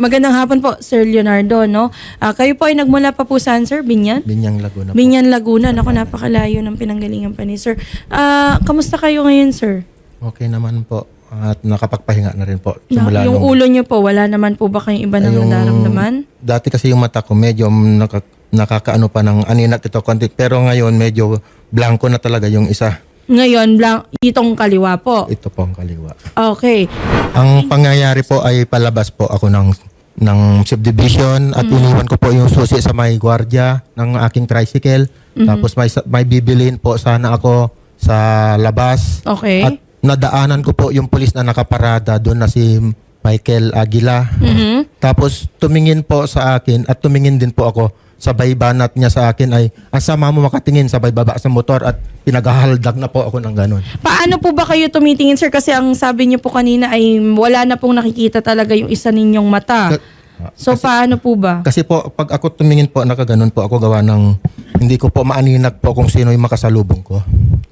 Magandang hapon po, Sir Leonardo, no? Ah, kayo po ay nagmula pa po saan, Sir? Binyan? Binyang Laguna. Binyan, Laguna. Naku, napakalayo ng pinanggalingan pa ni Sir. Ah, kamusta kayo ngayon, Sir? Okay naman po. At nakapagpahinga na rin po. Na, Simula yung nung- ulo niyo po, wala naman po ba kayong iba nang yung- nararamdaman? Dati kasi yung mata ko medyo naka, nakakaano pa ng aninat ito konti. Pero ngayon medyo blanco na talaga yung isa. Ngayon, lang, itong kaliwa po. Ito po ang kaliwa. Okay. Ang pangyayari po ay palabas po ako ng ng subdivision at iniwan ko po yung susi sa may gwardiya ng aking tricycle. Tapos may, may bibilin po sana ako sa labas. Okay. At nadaanan ko po yung pulis na nakaparada doon na si Michael Aguila. Mhm. Tapos tumingin po sa akin at tumingin din po ako. Sabay banat niya sa akin ay, ang sama mo makatingin, sabay baba sa motor at pinaghahaldag na po ako ng ganun. Paano po ba kayo tumitingin, Sir? Kasi ang sabi niyo po kanina ay wala na pong nakikita talaga yung isa ninyong mata. Ka- So, paano po ba? Kasi po, pag ako tumingin po, nakaganon po ako gawa ng, hindi ko po maaninag po kung sino yung makasalubong ko.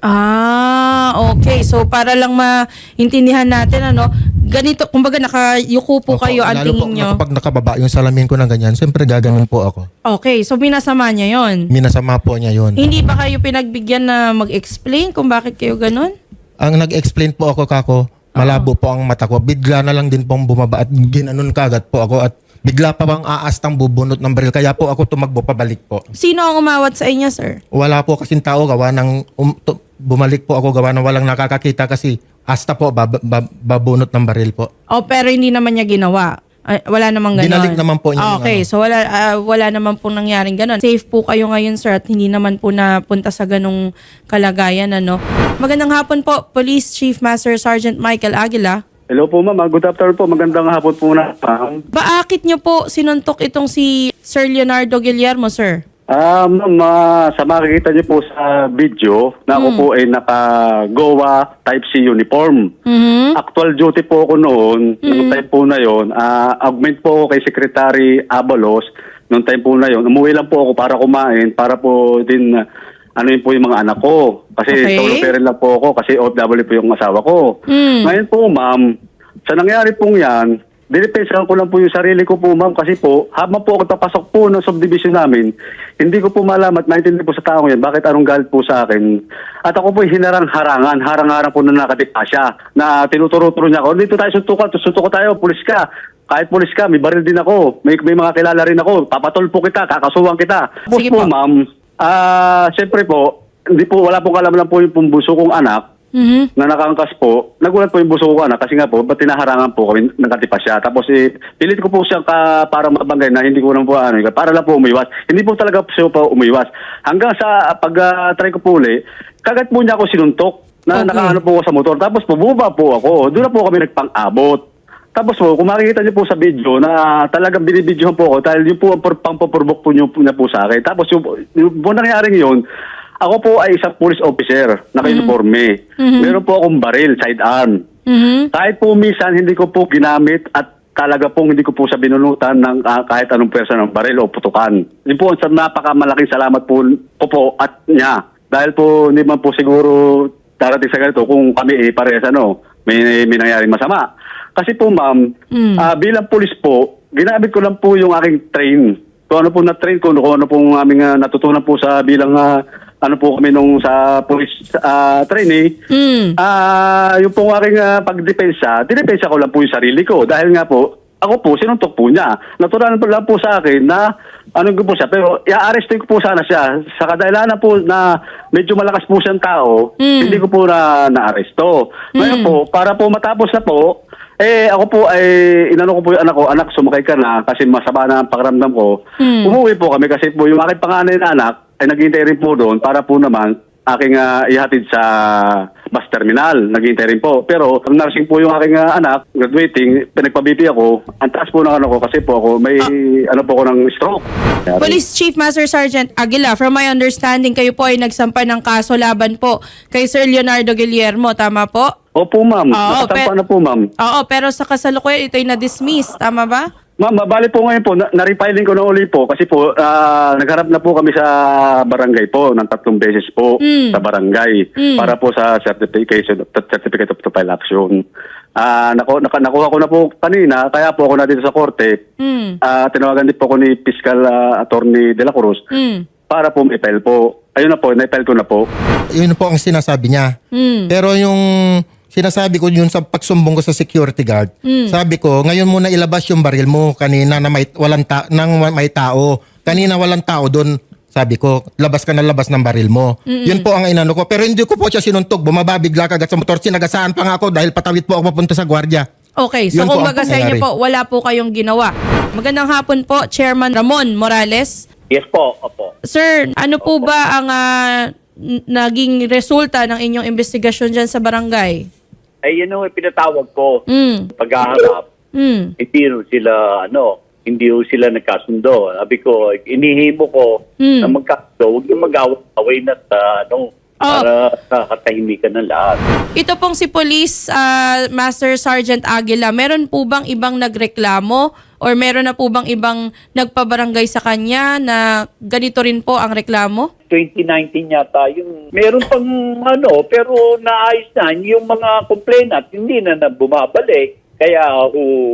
Ah, okay. So, para lang maintindihan natin, ano, ganito, kumbaga nakayuko po Opo, kayo ang lalo po tingin nyo. kapag nakababa yung salamin ko ng ganyan, siyempre gaganon po ako. Okay, so minasama niya yon. Minasama po niya yon. Hindi ba kayo pinagbigyan na mag-explain kung bakit kayo ganun? Ang nag-explain po ako kako, malabo po ang mata ko. Bigla na lang din pong bumaba at ginanon kagad po ako at bigla pa bang aastang bubunot ng baril. Kaya po ako tumakbo pabalik po. Sino ang umawat sa inyo, sir? Wala po kasing tao gawa ng um, tu- bumalik po ako gawa ng walang nakakakita kasi hasta po bab- bab- babunot ng baril po. O, pero hindi naman niya ginawa. Ay, wala namang ganun. Binalik naman po niya Ah, yung Okay, ano. so wala ah, wala naman pong nangyaring ganun. Safe po kayo ngayon, sir, at hindi naman po napunta sa ganung kalagayan, ano. Magandang hapon po, Police Chief Master Sergeant Michael Aguila. Hello po ma'am, Ah, good afternoon po. Magandang hapon po na ma'am. Bakit niyo po sinuntok itong si Sir Leonardo Guillermo, sir? Ah, ma'am, ah, sa makikita niyo po sa video na ako po ay naka-GOA Type C uniform. Mhm. Actual duty po ako noon, nung time po na yon. ah, augment po ako kay Secretary Abalos nung time po na yon. Umuwi lang po ako para kumain, para po din ah, ano yun po yung mga anak ko. Kasi Okay. solo parent lang po ako kasi OFW po yung asawa ko. Mm. Ngayon po, ma'am, sa nangyari pong yan, dinipensahan ko lang po yung sarili ko po, ma'am, kasi po, habang po ako papasok po ng subdivision namin, hindi ko po malamat, naintindi po sa tao yan, bakit anong galit po sa akin. At ako po hinarang-harangan, harang-harang po na nakatipa siya, na tinuturo-turo niya ako, dito tayo suntukan, suntukan tayo, pulis ka. Kahit pulis ka, may baril din ako, may, may mga kilala rin ako, papatol po kita, kakasuhan kita. Sige po, po. ma'am, ah, siyempre po, hindi po, wala pong kalam lang po yung pumbuso kong anak, Mhm. na nakangkas po, nagulat po yung buso ko anak kasi nga po, ba't tinaharangan po kami, nagkatipa siya. Tapos eh, pilit ko po siya ka, para mabanggay na hindi ko naman po ano, para lang po umiwas. Hindi po talaga po siya po umiwas. Hanggang sa pag-try ko po uli, kagat po niya ako sinuntok na Okay. nakaano po ako sa motor. Tapos bumaba po ako. Doon na po kami nagpang-abot. Tapos po, kung makikita niyo po sa video na talagang binibidyohan po ako dahil yun po ang pangpapurbok po niyo po, niya po sa akin. Tapos yung, yung po nangyaring yun, ako po ay isang police officer, naka-uniforme. Meron po akong baril, sidearm. Mhm. Kahit po minsan hindi ko po ginamit at talaga pong hindi ko po sa binunutan ng ah, kahit anong pwersa ng baril o putukan. Yun po sa napakamalaking salamat po ko po at niya. Dahil po hindi man po siguro darating sa ganito kung kami eh parehas ano, may, may nangyaring masama. Kasi po ma'am, Mm. ah, bilang pulis po, ginamit ko lang po yung aking train. Kung ano po na-train ko, kung ano pong aming ah, natutunan po sa bilang ah, ano po kami nung sa police ah, trainee, Mm. Ah, yung pong aking ah, pagdepensa, dinepensa ko lang po yung sarili ko dahil nga po, ako po, sinuntok po niya. Natural po lang po sa akin na ano ko po siya, pero i-arrestin ko po sana siya. Sa kadahilanan po na medyo malakas po siyang tao, Mm. hindi ko po na na-aresto. Ngayon Mm. po, para po matapos na po, eh ako po ay inano ko po yung anak ko, anak sumakay ka na kasi masama na ang pakiramdam ko. Mm. Umuwi po kami kasi po yung aking panganay na anak ay naghihintay rin po doon para po naman aking ah, ihatid sa bus terminal. Naghihintay rin po. Pero nursing po yung aking ah, anak, graduating, pinagpa-BP ako. Ang taas po ng ano ko kasi po ako may ano po ako ng stroke. Police Chief Master Sergeant Aguila, from my understanding, kayo po ay nagsampa ng kaso laban po kay Sir Leonardo Guillermo, tama po? Opo ma'am, Oo, nakatampa pe- na po ma'am. Oo, pero sa kasalukuyan ito'y na-dismiss, tama ba? Ma'am, bali po ngayon po, na- na-refiling ko na uli po kasi po ah, nagharap na po kami sa barangay po ng tatlong beses po Mm. sa barangay Mm. para po sa certification certificate of file action. Ah, naku, naka, nakuha ko na po kanina, kaya po ako na dito sa korte. Mm. Ah, tinawagan din po ako ni Fiscal ah, Attorney De La Cruz Mm. para po ma-file po. Ayun na po, na-file ko na po. Yun po ang sinasabi niya. Mm. Pero yung sinasabi ko yun sa pagsumbong ko sa security guard, sabi ko, ngayon muna ilabas yung baril mo kanina na may, walang ta- nang may tao. Kanina walang tao doon. Sabi ko, labas ka na labas ng baril mo. Yun po ang inano ko. Pero hindi ko po siya sinuntog. Bumaba bigla kagad sa motor. Sinagasaan pa nga ako dahil patawid po ako papunta sa gwardiya. Okay, so Yun po kung ang baga sa inyo po, wala po kayong ginawa. Magandang hapon po, Chairman Ramon Morales. Yes po, opo. Sir, ano po ba ang ah, n- naging resulta ng inyong investigasyon dyan sa barangay? Ay, yun yung pinatawag ko. Mm. Paghaharap, Mm. hindi sila, ano, hindi ho sila nagkasundo. Sabi ko, inihimo ko Hmm. na magkasundo, huwag yung mag-away na sa, ano, Oh. para sa katahimikan ng lahat. Ito pong si Police ah, Master Sergeant Aguila, meron po bang ibang nagreklamo or meron na po bang ibang nagpabarangay sa kanya na ganito rin po ang reklamo? 2019 yata yung meron pang ano pero naayos na yung mga complainant hindi na, na bumabalik kaya uh,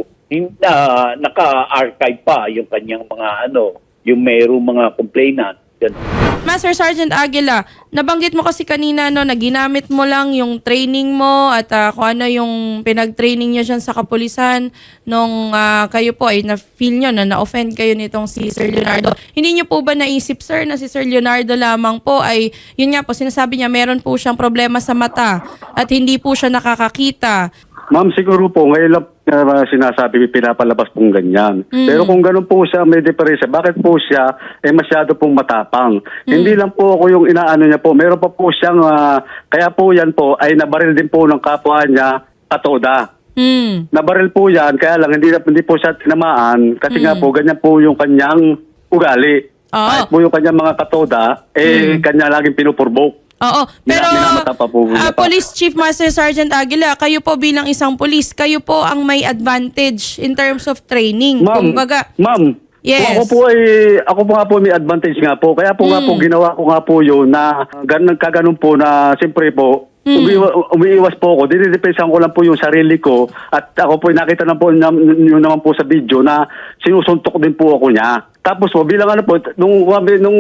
na naka-archive pa yung kanyang mga ano yung mayroong mga complainant ganun. Master Sergeant Aguila, nabanggit mo kasi kanina no, na ginamit mo lang yung training mo at ah, kung ano yung pinag-training nyo dyan sa kapulisan nung ah, kayo po ay na-feel nyo na na-offend kayo nitong si Sir Leonardo. Hindi nyo po ba naisip, sir, na si Sir Leonardo lamang po ay, yun nga po, sinasabi niya meron po siyang problema sa mata at hindi po siya nakakakita. Ma'am, siguro po, ngayon lang uh, sinasabi, pinapalabas pong ganyan. Pero kung ganun po siya, may diferensya, bakit po siya eh, masyado pong matapang? Hindi lang po ako yung inaano niya po, meron pa po siyang, ah, kaya po yan po, ay nabaril din po ng kapwa niya, katoda. Hmm. Nabaril po yan, kaya lang hindi, hindi po siya tinamaan, kasi nga po, ganyan po yung kanyang ugali. Oo. Kahit po yung kanyang mga katoda, eh, kanya laging pinupurbok. Oo. Pero, Minamata pa po ah, pa. Police Chief Master Sergeant Aguila, kayo po bilang isang police, kayo po ang may advantage in terms of training. Ma'am, Kumbaga, ma'am, Yes. kung ako po ay, ako po nga po may advantage nga po. Kaya po nga po ginawa ko nga po yun na ganun kaganon po na siyempre po, Hmm. umiiwa, umiiwas po ako. Dinidepensahan ko lang po yung sarili ko at ako po nakita na po yun naman po sa video na sinusuntok din po ako niya. Tapos po, bilang ano po, nung, nung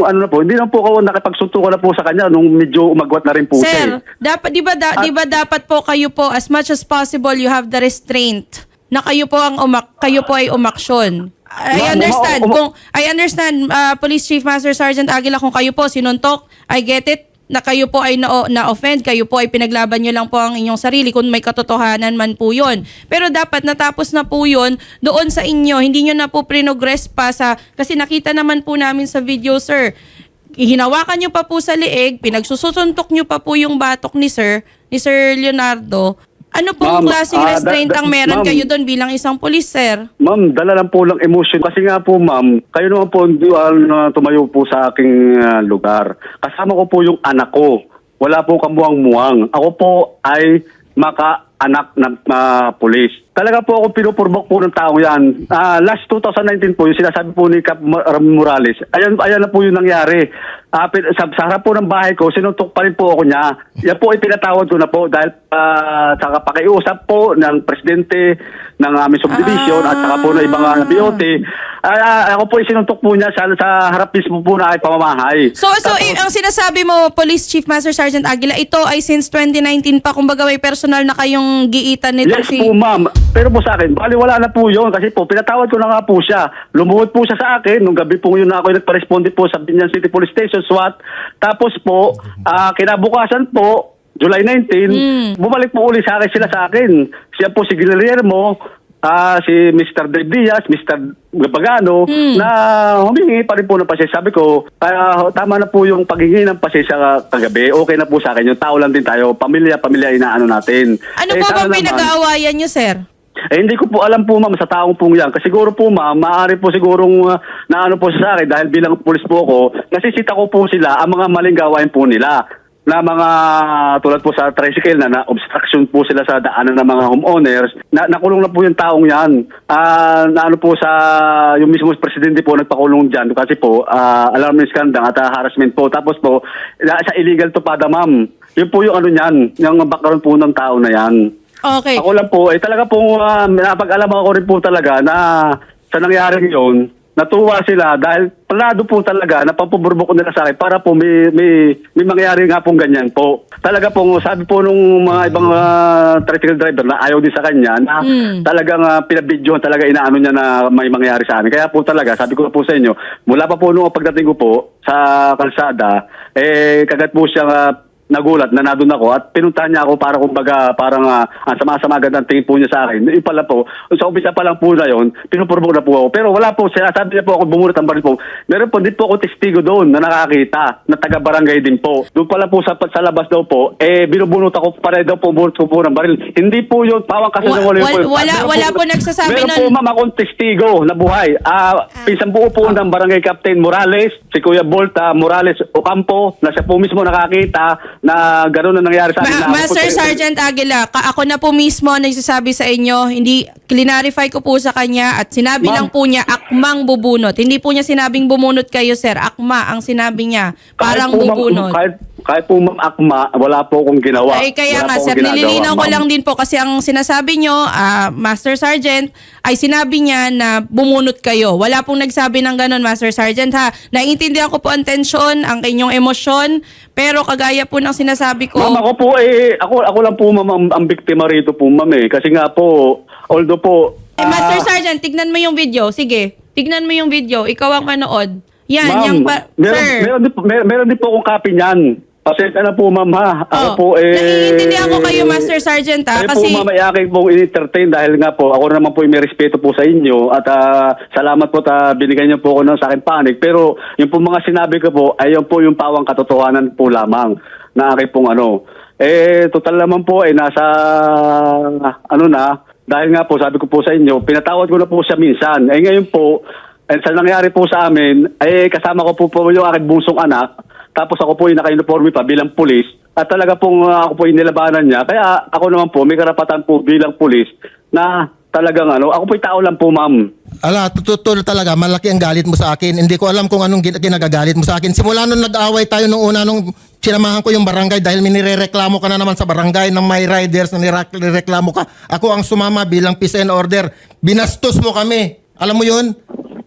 ano na po, hindi na po ako nakipagsuntukan na po sa kanya nung medyo umagwat na rin po siya. Sir, eh. dapat 'di ba da, 'di ba dapat po kayo po as much as possible you have the restraint na kayo po ang umak kayo po ay umaksyon. I understand kung I understand uh, Police Chief Master Sergeant Aguila kung kayo po sinuntok, I get it na kayo po ay na, na-offend, kayo po ay pinaglaban nyo lang po ang inyong sarili kung may katotohanan man po yun. Pero dapat natapos na po yun doon sa inyo, hindi nyo na po prinogress pa sa, kasi nakita naman po namin sa video, sir, hinawakan nyo pa po sa liig, pinagsusuntok nyo pa po yung batok ni Sir, ni Sir Leonardo. Ano pong Ma'am, klaseng ah, restraint da- da- ang meron ma'am. kayo doon bilang isang pulis, sir? Ma'am, dala lang po lang emotion. Kasi nga po, ma'am, kayo naman po uh, na tumayo po sa aking uh, lugar. Kasama ko po yung anak ko. Wala po kamuang-muang. Ako po ay maka-anak ng uh, pulis. Talaga po ako pinupurbok po ng tao yan. Ah, last 2019 po, yung sinasabi po ni Cap Morales, ayan, ayan na po yung nangyari. Ah, pin- sa, sa harap po ng bahay ko, sinuntok pa rin po ako niya. Yan po ay pinatawad ko na po dahil ah, sa pakiusap po ng presidente ng aming subdivision at saka po ng ibang uh, BOT. Ah, ako po ay sinuntok po niya sa, sa harap mismo po na ay pamamahay. So, so i- ang sinasabi mo, Police Chief Master Sergeant Aguila, ito ay since 2019 pa, kumbaga may personal na kayong giitan nito Yes si... po, ma'am. Pero po sa akin, bali wala na po yun kasi po, pinatawad ko na nga po siya. Lumuhod po siya sa akin. Nung gabi po yun na ako nagpa-responde po sa Binyan City Police Station, SWAT. Tapos po, ah, kinabukasan po, July 19, bumalik po uli sa akin sila sa akin. Siya po si Guillermo, ah, si Mr. Dave Diaz, Mr. Gabagano, na humingi pa rin po ng pasensya. Sabi ko, ah, tama na po yung paghingi ng pasensya kagabi. Okay na po sa akin. Yung tao lang din tayo. Pamilya, pamilya inaano natin. Ano Eh, po sana bang pinag-aawayan nyo, sir? Eh, hindi ko po alam po ma'am sa taong pong yan. Kasi siguro po ma'am, maaari po sigurong uh, naano po sa akin dahil bilang pulis po ako, nasisita ko po sila ang mga maling gawain po nila. Na mga tulad po sa tricycle na, na obstruction po sila sa daanan ng mga homeowners. Na nakulong na po yung taong yan. Ah, na ano po sa yung mismo presidente po nagpakulong dyan kasi po uh, alarm scandal at ah, harassment po. Tapos po na- sa illegal to pada ma'am. Yun po yung ano niyan yung background po ng tao na yan Okay. Ako lang po, eh talaga po, uh, napag-alaman ko rin po talaga na sa nangyaring yun, natuwa sila dahil planado po talaga na pampaburbok nila sa akin para po may, may, may mangyari nga pong ganyan po. Talaga po, sabi po nung mga ibang ah, tricycle driver na ayaw din sa kanya na Mm. talagang uh, pinabidyohan talaga inaano niya na may mangyari sa amin. Kaya po talaga, sabi ko po sa inyo, mula pa po nung pagdating ko po sa kalsada, eh kagat po siya ah, nagulat na nandun ako at pinuntahan niya ako para kumbaga parang uh, ang sama-sama agad ang tingin po niya sa akin. Yung pala po, sa umpisa pa lang po na yun, pinupurbok na po ako. Pero wala po, sinasabi niya po ako bumunot ang baril po. Meron po, din po ako testigo doon na nakakita, na taga-barangay din po. Doon pala po sa, sa labas daw po, eh binubunot ako, pare daw po, bunot ko po ng baril. Hindi po yun, pawang kasi Wa- wala wal- wala- wala po nagsasabi meron nun. po ma'am akong testigo na buhay. Ah, pinsang buo po ng barangay captain Morales, si Kuya Volta Morales Ocampo, na siya po mismo nakakita na gano'n na nangyari sa akin. na Ma- Master Sergeant Aguila, ka- ako na po mismo nagsasabi sa inyo, hindi, clarify ko po sa kanya at sinabi Ma'am. lang po niya, akmang bubunot. Hindi po niya sinabing bumunot kayo, sir. Akma ang sinabi niya. Kahit Parang po, ma'am, bubunot. Kahit, kahit po ma'am akma, wala po akong ginawa. Ay, kaya Wala nga, po sir, akong ginagawa, nililinaw ko ma'am. lang din po kasi ang sinasabi nyo, ah, Master Sergeant, ay sinabi niya na bumunot kayo. Wala pong nagsabi ng ganun, Master Sergeant, ha? Naiintindihan ko po ang tensyon, ang inyong emosyon, pero kagaya po ng sinasabi ko, Ma'am, ako po eh, ako, ako lang po ma'am ang, ang biktima rito po ma'am eh. Kasi nga po, although po, Eh, Master ah, Sergeant, tignan mo yung video. Sige, tignan mo yung video. Ikaw ang manood. Yan, yung pa- meron, sir. meron, din, po- mer- meron din po akong copy niyan. Pasensya na po, ma'am, ha? Ako Oh, po, eh... Naiintindihan ko kayo, Master Sergeant, ha? Kasi Kasi, po, ma'am, ay aking pong in-entertain dahil nga po, ako naman po ay may respeto po sa inyo at ah, salamat po ta binigyan niyo po ako ng sa akin panig. Pero yung po mga sinabi ko po, ay yun po yung pawang katotohanan po lamang na aking pong ano. Eh, total naman po, eh, nasa, ano na, dahil nga po, sabi ko po sa inyo, pinatawad ko na po siya minsan. Eh, ngayon po, eh, sa nangyari po sa amin, eh, kasama ko po po yung aking bunsong anak. Tapos ako po yung naka-uniforme pa bilang pulis. At talaga pong uh, ako po yung nilabanan niya. Kaya ako naman po, may karapatan po bilang pulis na talagang ano, ako po yung tao lang po, ma'am. Ala, totoo talaga, malaki ang galit mo sa akin. Hindi ko alam kung anong gin- kinagagalit mo sa akin. Simula nung nag-away tayo nung una, nung sinamahan ko yung barangay dahil minireklamo ka na naman sa barangay ng may riders na nireklamo ka. Ako ang sumama bilang peace and order. Binastos mo kami. Alam mo yun?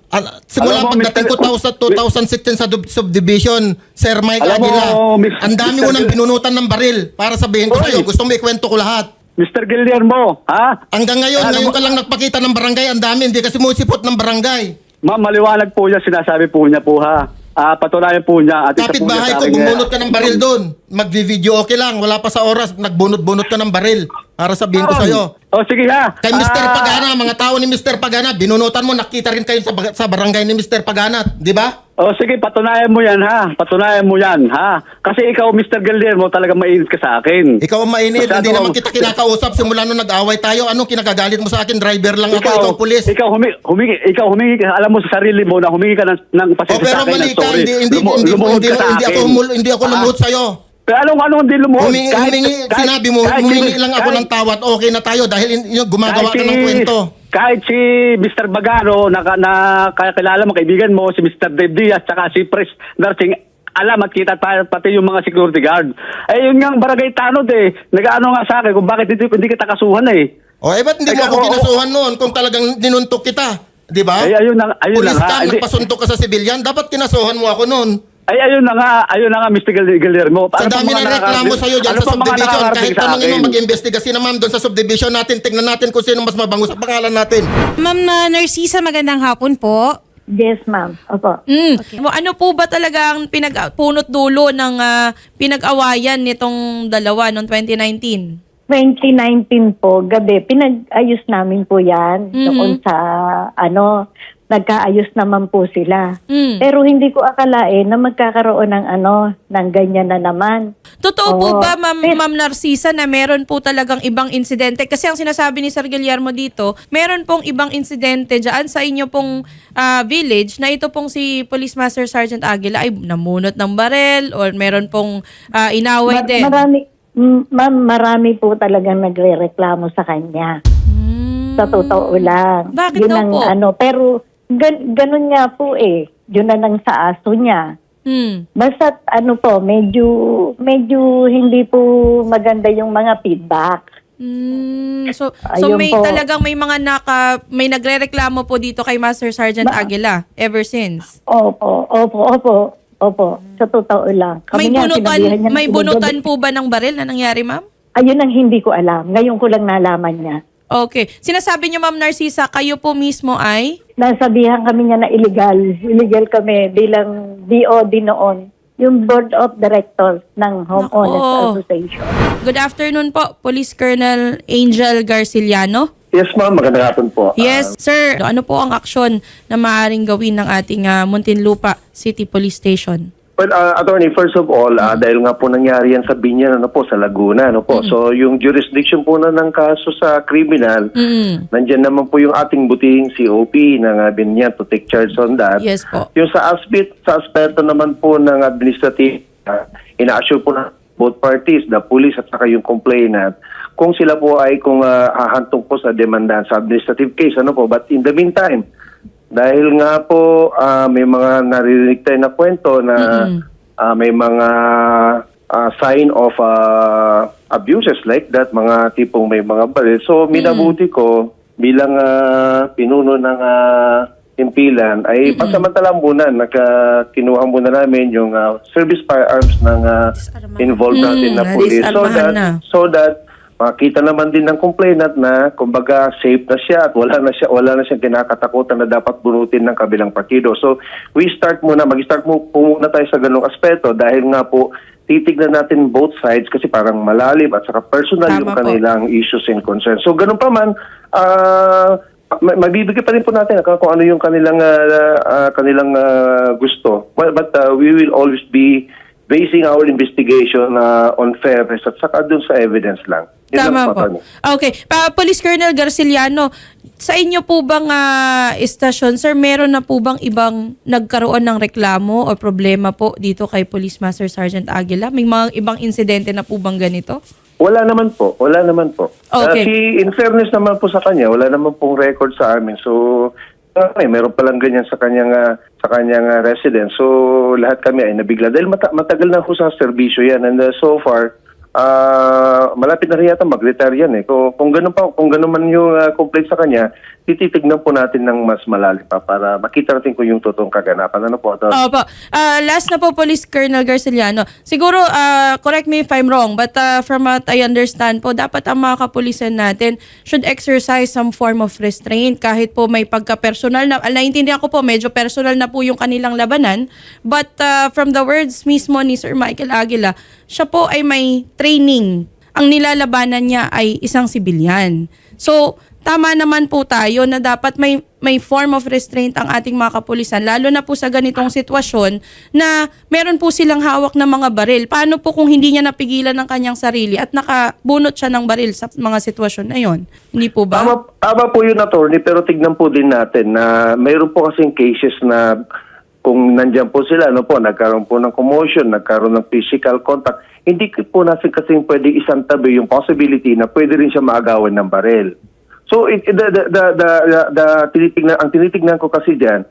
Al- simula Alam mo, pagdating ko Mr. 2016 sa dub- subdivision, Sir Mike Alam mo, Aguila, Mr. ang dami mo nang binunutan ng baril para sabihin ko Oy! sa'yo. Gusto mo ikwento ko lahat. Mr. Guillermo, ha? Hanggang ngayon, Alam ngayon mo- ka lang nagpakita ng barangay, ang dami, hindi kasi musipot ng barangay. Ma'am, maliwanag po niya, sinasabi po niya po, ha? Ah, patunayan po niya. At isa Kapit po niya bahay sa ko, akin, eh, bumunot ka ng baril doon. Mag-video okay lang. Wala pa sa oras. Nagbunot-bunot ka ng baril. Para sabihin ko sa'yo. Oh, sige ha. Kay Mr. Ah, Pagana, mga tao ni Mr. Pagana, binunutan mo, nakita rin kayo sa, ba- sa barangay ni Mr. Pagana. Di ba? Oh, sige, patunayan mo yan, ha? Patunayan mo yan, ha? Kasi ikaw, Mr. Guillermo, talaga mainit ka sa akin. Ikaw ang mainit. Masyado Hindi naman kita kinakausap simula nung nag-away tayo. Anong kinagagalit mo sa akin? Driver lang ako. Ikaw, pulis. Ikaw humingi, humingi, ikaw humingi, ka- alam mo sa sarili mo na humingi ka ng, ng Oh, pasensya pero sa akin mali ng ka. sorry. Hindi, hindi, Lumu- hindi, lumuhod hindi, ka sa hindi, ako, akin. humul, hindi ako Ah, lumuhod sa'yo. Pero anong anong hindi lumuhod? Humingi, Kahit- humingi, kahit- sinabi mo, kahit humingi lang ako kahit- ng tawad. Okay na tayo dahil yung gumagawa ka ng kwento. Kahit si Mr. Bagano, na, na kakilala mo, kaibigan mo, si Mr. Dave Diaz, tsaka si Pres Nursing, alam at kita tayo, pati yung mga security guard. Eh, yun nga ang barangay tanod eh. Nag-ano nga sa akin kung bakit hindi, hindi kita kasuhan eh. O eh, ba't hindi mo Ikaw, ako kinasuhan noon kung talagang ninuntok kita? Di ba? Ay, ayun na, ayun Pulis na nga. ka, Hindi- nagpasuntok ka sa civilian, dapat kinasuhan mo ako noon. Ay, ayun na nga, ayun na nga, Mr. Gil- Guillermo. Sa Ano dami ng reklamo nakakarating- sa'yo dyan ano sa mga subdivision, nakakarating kahit sa tanongin mo akin? mag-imbestiga naman doon sa subdivision natin, tingnan natin kung sino mas mabango sa pangalan natin. Ma'am na Narcisa, magandang hapon po. Yes, ma'am. Opo. Mm. Ano po ba talaga ang pinag-punot dulo ng ah, pinag-awayan nitong dalawa noong 2019? 2019 po, gabi, pinag-ayos namin po yan Mhm. doon sa, ano, nagkaayos naman po sila. Mm. Pero hindi ko akalain na magkakaroon ng ano, ng ganyan na naman. Totoo po Oo. ba, Ma'am, Pero- Ma'am Narcisa, na meron po talagang ibang insidente? Kasi ang sinasabi ni Sir Guillermo dito, meron pong ibang insidente dyan sa inyo pong ah, village na ito pong si Police Master Sergeant Aguila ay namunot ng barel or meron pong ah, inaway Mar- din. marami, ma'am, marami po talagang nagre-reklamo sa kanya. Hmm. Sa totoo lang. Bakit Yun daw ang po? ano, pero gan- ganun nga po eh. Yun na nang sa aso niya. Hmm. Basta ano po, medyo medyo hindi po maganda yung mga feedback. Mm, so so Ayun may po. talagang may mga naka may nagrereklamo po dito kay Master Sergeant Aguila ever since. Opo, opo, opo, opo. Sa totoo lang. may nga, bunutan sinabihan niya na may pinagabi- bunutan po ba ng baril na nangyari, ma'am? Ayun ang hindi ko alam. Ngayon ko lang nalaman niya. Okay. Sinasabi niyo, Ma'am Narcisa, kayo po mismo ay Nasabihan kami niya na illegal. Illegal kami bilang DOD noon. Yung Board of Directors ng Homeowners Nako. Association. Good afternoon po, Police Colonel Angel Garciliano. Yes ma'am, magandang hapon po. Yes, sir. Ano po ang aksyon na maaaring gawin ng ating ah, Muntinlupa City Police Station? Well, uh, attorney, first of all, uh, dahil nga po nangyari yan sa Binyan, ano po, sa Laguna, ano po. So, yung jurisdiction po na ng kaso sa criminal, Mm. nandyan naman po yung ating butihing COP ng uh, Binyan to take charge on that. Yes po. Yung sa aspect, sa aspeto naman po ng administrative, uh, ina-assure po na both parties, the police at saka yung complainant, kung sila po ay kung uh, hahantong po sa demandahan sa administrative case, ano po. But in the meantime, dahil nga po ah, may mga naririnig tayo na kwento na ah, may mga ah, sign of ah, abuses like that, mga tipong may mga baril. So minabuti ko bilang ah, pinuno ng ah, impilan ay pasamantala muna nagka kinuha muna namin yung ah, service firearms ng ah, involved natin na Mm, police. So disarmahan that na. so that makita naman din ng complainant na kumbaga safe na siya at wala na siya wala na siyang kinakatakutan na dapat bunutin ng kabilang partido. So we start muna mag-start mo po muna tayo sa ganung aspeto dahil nga po titignan natin both sides kasi parang malalim at saka personal Tama yung po. kanilang issues and concerns. So ganun pa man ah ma- mabibigay pa rin po natin kung kung ano yung kanilang ah, ah, kanilang ah, gusto. Well, but ah, we will always be basing our investigation ah, on fairness at saka dun sa evidence lang. Yun lang Tama po. Atty. Okay. Pa, Police Colonel Garciliano, sa inyo po bang ah, istasyon, sir, meron na po bang ibang nagkaroon ng reklamo o problema po dito kay Police Master Sergeant Aguila? May mga ibang insidente na po bang ganito? Wala naman po. Wala naman po. Okay. Ah, si, in fairness naman po sa kanya, wala naman pong record sa amin. So, ah, eh, meron palang ganyan sa kanyang ah, sa kanyang ah, residence. So, lahat kami ay nabigla. Dahil mata- matagal na po sa serbisyo yan. And ah, so far, ah, malapit na rin yata mag-retire yan eh. Kung, kung ganun pa, kung ganun man yung ah, complaint sa kanya, tititignan po natin ng mas malalim pa para makita natin kung yung totoong kaganapan. Ano po? Atty. Opo. Ah, last na po, Police Colonel Garciliano. Siguro, ah, correct me if I'm wrong, but ah, from what I understand po, dapat ang mga kapulisan natin should exercise some form of restraint kahit po may pagka-personal na, naiintindihan ko po, medyo personal na po yung kanilang labanan. But ah, from the words mismo ni Sir Michael Aguila, siya po ay may training. Ang nilalabanan niya ay isang sibilyan. So, tama naman po tayo na dapat may may form of restraint ang ating mga kapulisan lalo na po sa ganitong sitwasyon na meron po silang hawak na mga baril. Paano po kung hindi niya napigilan ng kanyang sarili at nakabunot siya ng baril sa mga sitwasyon na yon? Hindi po ba? Tama, tama po yun, attorney, pero tignan po din natin na mayroon po kasing cases na kung nandyan po sila, ano po, nagkaroon po ng commotion, nagkaroon ng physical contact, hindi po natin kasing pwede isang tabi yung possibility na pwede rin siya maagawan ng baril. So, it, the, the, the, the, the, the tinitignan, ang tinitignan ko kasi dyan,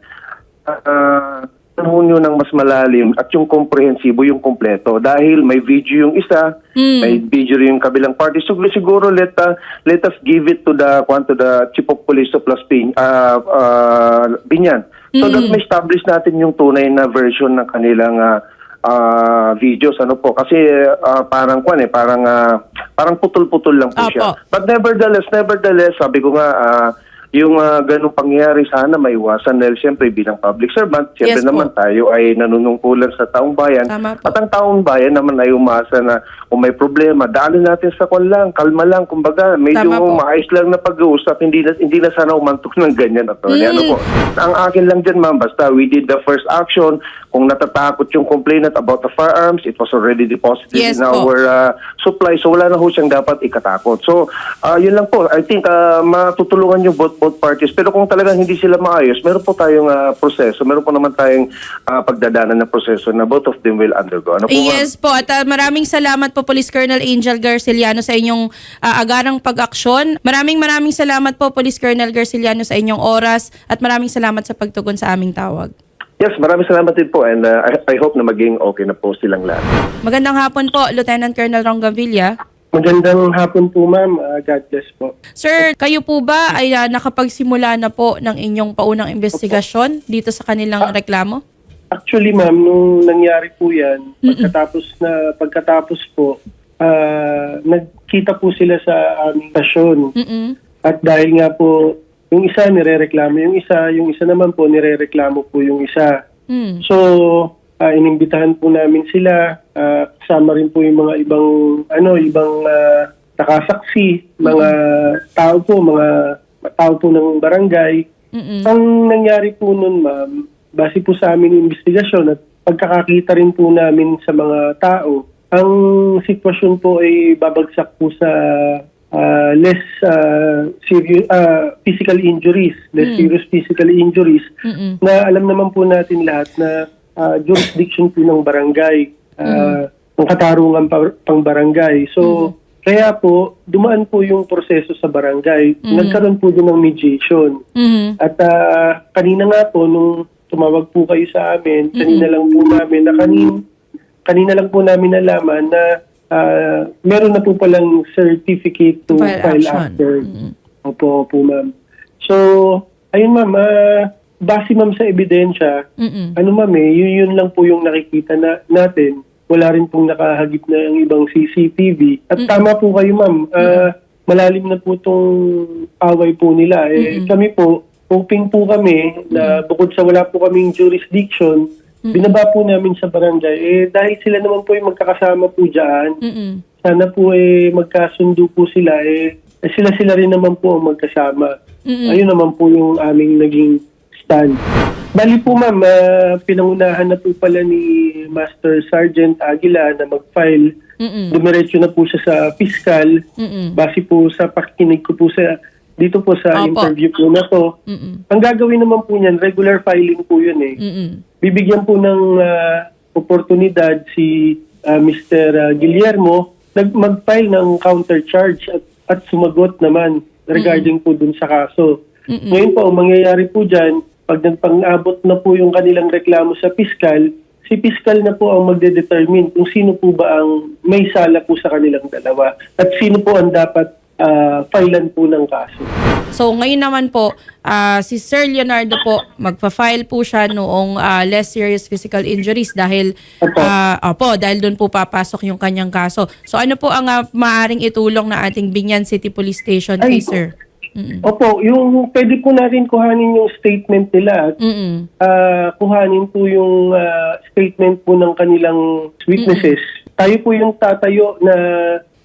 ah, panahon yun ng mas malalim at yung komprehensibo yung kompleto dahil may video yung isa, may video yung kabilang party. So siguro let uh, let us give it to the kwan to the chief of police of Las Pin, uh, uh, Binyan. So that may establish natin yung tunay na version ng kanilang uh, uh, videos ano po kasi uh, parang kwan eh parang uh, parang putol-putol lang po Apo. siya. But nevertheless, nevertheless, sabi ko nga, ah, yung uh, ganung pangyayari sana maiwasan dahil siyempre bilang public servant, Yes siyempre po. naman tayo ay nanunungkulan sa taong bayan. Po. At ang taong bayan naman ay umasa na kung may problema, daanin natin sa kwan lang, kalma lang, kumbaga, medyo Tama po. maayos lang na pag-uusap, hindi na, hindi na sana umantok ng ganyan. At Mm. ano po. Ang akin lang dyan, ma'am, basta we did the first action, kung natatakot yung complainant about the firearms, it was already deposited Yes in po. our uh, supply. So wala na ho siyang dapat ikatakot. So uh, yun lang po. I think uh, matutulungan yung both, both parties. Pero kung talagang hindi sila maayos, meron po tayong uh, proseso. Meron po naman tayong uh, pagdadaanan na proseso na both of them will undergo. Ano po? Yes po. At ah, maraming salamat po Police Colonel Angel Garciliano sa inyong ah, agarang pag-aksyon. Maraming maraming salamat po Police Colonel Garciliano sa inyong oras at maraming salamat sa pagtugon sa aming tawag. Yes, maraming salamat din po and uh, I, I hope na maging okay na po silang lahat. Magandang hapon po, Lieutenant Colonel Rongavilla. Magandang hapon po, ma'am. Ah, God bless po. Sir, kayo po ba ay ah, nakapagsimula na po ng inyong paunang investigasyon dito sa kanilang reklamo? Actually, ma'am, nung nangyari po yan, pagkatapos na pagkatapos po, ah, nagkita po sila sa aming stasyon. Mm-mm. At dahil nga po, yung isa nirereklamo yung isa, yung isa naman po nirereklamo po yung isa. Mm. So, ah, inimbitahan po namin sila. ah, kasama rin po yung mga ibang, ano, ibang ah, nakasaksi, mga tao po, mga tao po ng barangay. Mm-mm. Ang nangyari po nun, ma'am, base po sa aming investigasyon at pagkakakita rin po namin sa mga tao, ang sitwasyon po ay babagsak po sa ah, less ah, serious ah, physical injuries, less serious physical injuries Mm-mm. na alam naman po natin lahat na ah, jurisdiction po ng barangay, ah, ng katarungan pa, pang barangay. So, kaya po, dumaan po yung proseso sa barangay. Nagkaroon po din ng mediation. Mhm. At ah, kanina nga po, nung tumawag po kayo sa amin, kanina lang po namin, na kanin, kanina lang po namin nalaman na ah, meron na po palang certificate to File file, action. after. Opo, opo ma'am. So, ayun ma'am, ah, base ma'am sa ebidensya, Mm-mm. ano ma'am eh, yun, yun lang po yung nakikita na, natin. Wala rin pong nakahagip na ang ibang CCTV. At tama po kayo ma'am, ah, malalim na po itong away po nila. Eh, Kami po, hoping po kami na bukod sa wala po kaming jurisdiction, binaba po namin sa barangay. Eh, dahil sila naman po yung magkakasama po dyan, Mm-mm. sana po eh magkasundo po sila eh, eh sila-sila rin naman po ang magkasama. Ayun naman po yung aming naging stand. Bali po ma'am, ah, pinangunahan na po pala ni Master Sergeant Aguila na mag-file. Mm-mm. Dumiretso na po siya sa fiscal. Mm-mm. Base po sa pakikinig ko po sa dito po sa Opo. interview po na to. Mm-mm. Ang gagawin naman po niyan, regular filing po yun eh Mm-mm. bibigyan po ng ah, oportunidad si ah, Mr. Guillermo nag mag-file ng counter charge at, at sumagot naman regarding po dun sa kaso. Ngayon po, ang mangyayari po dyan, pag nagpang-abot na po yung kanilang reklamo sa piskal, si piskal na po ang magde-determine kung sino po ba ang may sala po sa kanilang dalawa at sino po ang dapat ah, filean po ng kaso. So ngayon naman po, ah, si Sir Leonardo po, magpa-file po siya noong ah, less serious physical injuries dahil Opo. ah, opo, dahil doon po papasok yung kanyang kaso. So ano po ang ah, maaring itulong na ating Binyan City Police Station kay Ay, Sir? Mm-mm. Opo, yung pwede po natin kuhanin yung statement nila at Mm-mm. ah kuhanin po yung ah, statement po ng kanilang witnesses. Tayo po yung tatayo na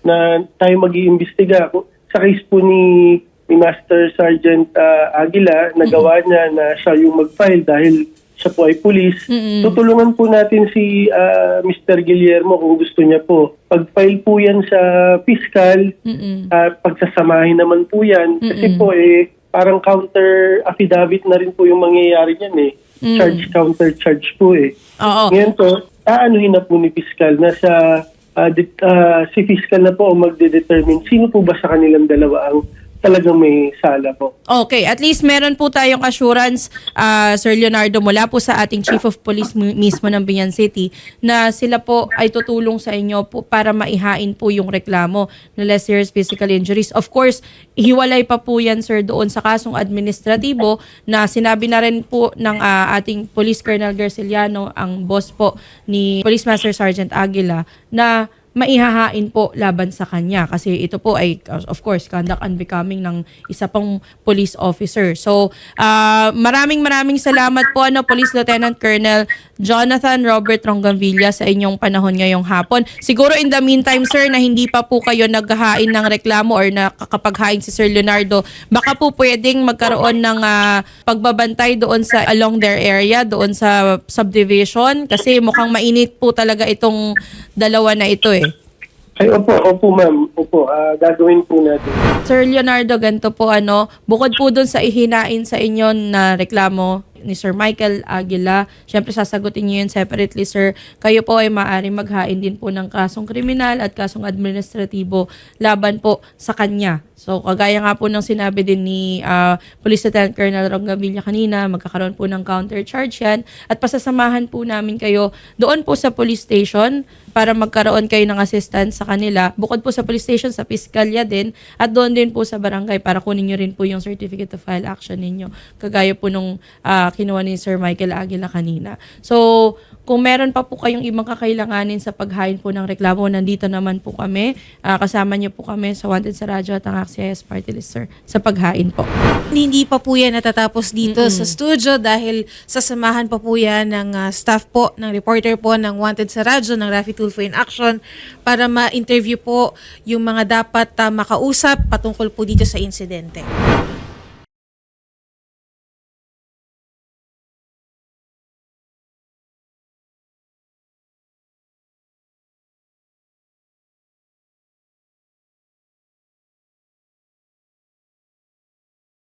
na tayo mag-iimbestiga sa case po ni ni Master Sergeant ah, Aguila nagawa niya na siya yung mag-file dahil siya po ay police. Mm-mm. Tutulungan po natin si ah, Mr. Guillermo kung gusto niya po. Pag-file po yan sa fiscal, Mm-mm. Ah, pagsasamahin naman po yan. Kasi Mm-mm. po eh, parang counter affidavit na rin po yung mangyayari yan eh. Mm. Charge, counter charge po eh. Oo. Ngayon po, aanuhin na po ni fiscal na sa ah, dit- ah, si fiscal na po ang magde-determine sino po ba sa kanilang dalawa ang talagang may sala po. Okay, at least meron po tayong assurance, ah, Sir Leonardo, mula po sa ating Chief of Police mi- mismo ng Binyan City na sila po ay tutulong sa inyo po para maihain po yung reklamo ng less serious physical injuries. Of course, hiwalay pa po yan, sir, doon sa kasong administratibo na sinabi na rin po ng ah, ating Police Colonel Garciliano, ang boss po ni Police Master Sergeant Aguila, na maihahain po laban sa kanya kasi ito po ay of course conduct unbecoming ng isa pang police officer. So ah, maraming maraming salamat po ano Police Lieutenant Colonel Jonathan Robert Ronganvilla sa inyong panahon ngayong hapon. Siguro in the meantime sir na hindi pa po kayo naghahain ng reklamo or nakakapaghain si Sir Leonardo, baka po pwedeng magkaroon ng ah, pagbabantay doon sa along their area, doon sa subdivision kasi mukhang mainit po talaga itong dalawa na ito eh. Ay, opo, opo ma'am. Opo, ah, gagawin po natin. Sir Leonardo, ganito po ano, bukod po dun sa ihinain sa inyo na reklamo ni Sir Michael Aguila, syempre sasagutin niyo yun separately, sir. Kayo po ay maaaring maghain din po ng kasong kriminal at kasong administratibo laban po sa kanya. So, kagaya nga po ng sinabi din ni ah, Police Lieutenant Colonel Rongavilla kanina, magkakaroon po ng counter charge yan at pasasamahan po namin kayo doon po sa police station para magkaroon kayo ng assistance sa kanila. Bukod po sa police station, sa piskalya din at doon din po sa barangay para kunin nyo rin po yung certificate of file action ninyo. Kagaya po nung ah, kinuha ni Sir Michael Aguila kanina. So, kung meron pa po kayong ibang kakailanganin sa paghain po ng reklamo, nandito naman po kami. Ah, kasama niyo po kami sa Wanted sa Radyo at ang AXIS Party List, sir, sa paghain po. Hindi pa po yan natatapos dito sa studio dahil sasamahan pa po yan ng ah, staff po, ng reporter po ng Wanted sa Radyo, ng Rafi Tulfo in Action para ma-interview po yung mga dapat ah, makausap patungkol po dito sa insidente.